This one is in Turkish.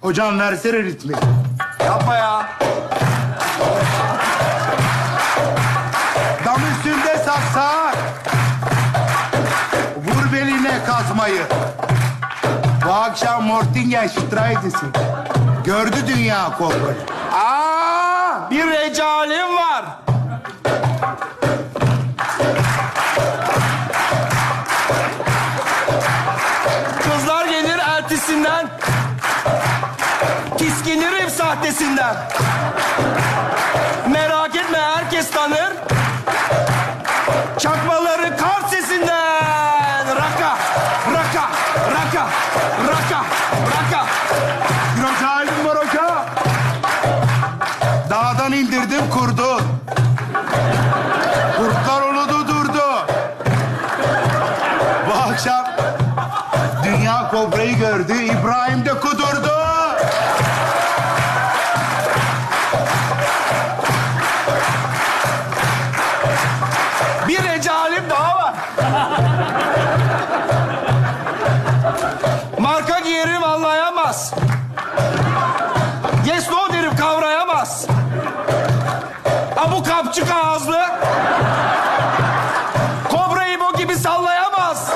Hocam versene ritmi. Yapma ya. Dam üstünde saksa. Vur beline kazmayı. Bu akşam Mortingen Streit'isi. Gördü dünya kobrayı. Aa, bir recalim var. Kızlar gelir eltisinden. Tiskinirim sahtesinden. Merak etme herkes tanır. Çakmaları kar sesinden. Raka, raka, raka, raka, raka. Bir halim var hoca. Dağdan indirdim kurdu. Kurtlar uludu durdu. Bu akşam dünya kobrayı gördü. İbrahim de derim anlayamaz. Yes no derim kavrayamaz. Ha bu kapçık ağızlı. Kobra İbo gibi sallayamaz.